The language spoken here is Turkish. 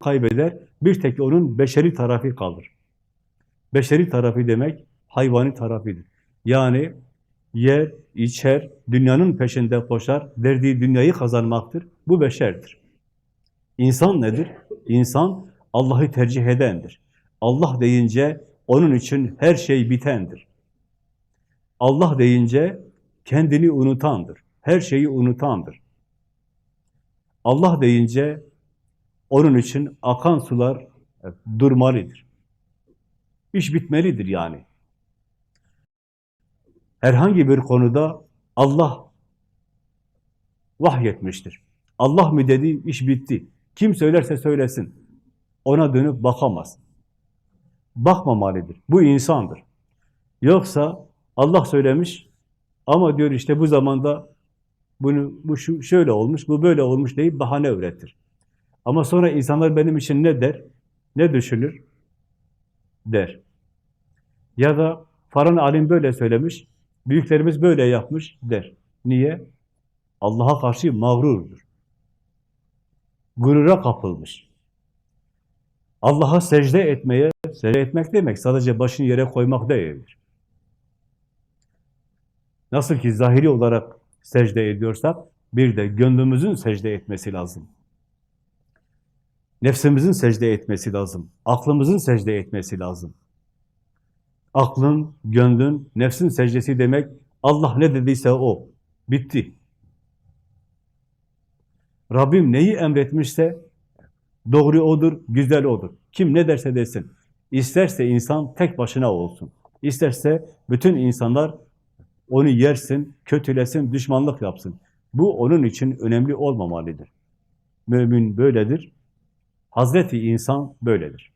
kaybeder. Bir tek onun beşeri tarafı kalır. Beşeri tarafı demek hayvani tarafıdır. Yani yer, içer, dünyanın peşinde koşar, derdi dünyayı kazanmaktır. Bu beşerdir. İnsan nedir? İnsan Allah'ı tercih edendir. Allah deyince onun için her şey bitendir. Allah deyince kendini unutandır. Her şeyi unutandır. Allah deyince onun için akan sular durmalıdır. İş bitmelidir yani. Herhangi bir konuda Allah vahyetmiştir. Allah mı dedi, iş bitti. Kim söylerse söylesin. Ona dönüp bakamaz. Bakmamalıdır. Bu insandır. Yoksa Allah söylemiş ama diyor işte bu zamanda bunu bu şu şöyle olmuş, bu böyle olmuş deyip bahane üretir. Ama sonra insanlar benim için ne der? Ne düşünür? Der. Ya da falan alim böyle söylemiş, büyüklerimiz böyle yapmış der. Niye? Allah'a karşı mağrurdur. Gurura kapılmış. Allah'a secde etmeye, secde etmek demek sadece başını yere koymak değildir. Nasıl ki zahiri olarak secde ediyorsak, bir de gönlümüzün secde etmesi lazım. Nefsimizin secde etmesi lazım. Aklımızın secde etmesi lazım. Aklın, gönlün, nefsin secdesi demek Allah ne dediyse o. Bitti. Rabbim neyi emretmişse doğru odur, güzel odur. Kim ne derse desin. İsterse insan tek başına olsun. İsterse bütün insanlar onu yersin, kötülesin, düşmanlık yapsın. Bu onun için önemli olmamalıdır. Mümin böyledir. Hazreti insan böyledir.